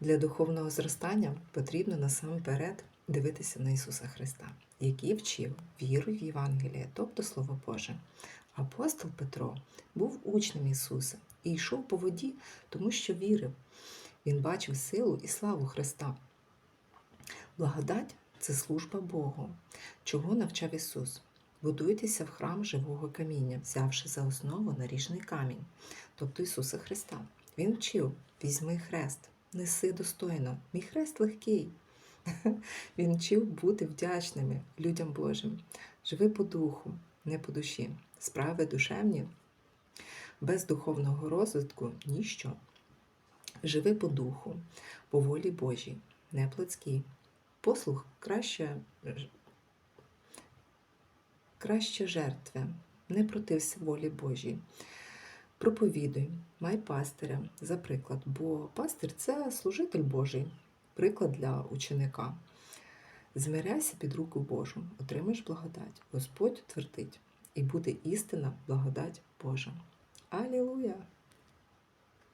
Для духовного зростання потрібно насамперед дивитися на Ісуса Христа, який вчив віру в Євангеліє, тобто Слово Боже. Апостол Петро був учнем Ісуса і йшов по воді, тому що вірив. Він бачив силу і славу Христа. Благодать це служба Богу, чого навчав Ісус. Будуйтеся в храм живого каміння, взявши за основу наріжний камінь, тобто Ісуса Христа. Він вчив: візьми хрест, неси достойно, мій хрест легкий. Він вчив бути вдячними людям Божим. Живи по духу, не по душі. Справи душевні, без духовного розвитку ніщо. Живи по духу, по волі Божій, не плотській. Послух краще, краще жертви, не протився волі Божій. Проповідуй, май пастиря за приклад, бо пастир це служитель Божий, приклад для ученика. Змиряйся під руку Божу, отримаєш благодать. Господь твердить, і буде істина, благодать Божа. Алілуя!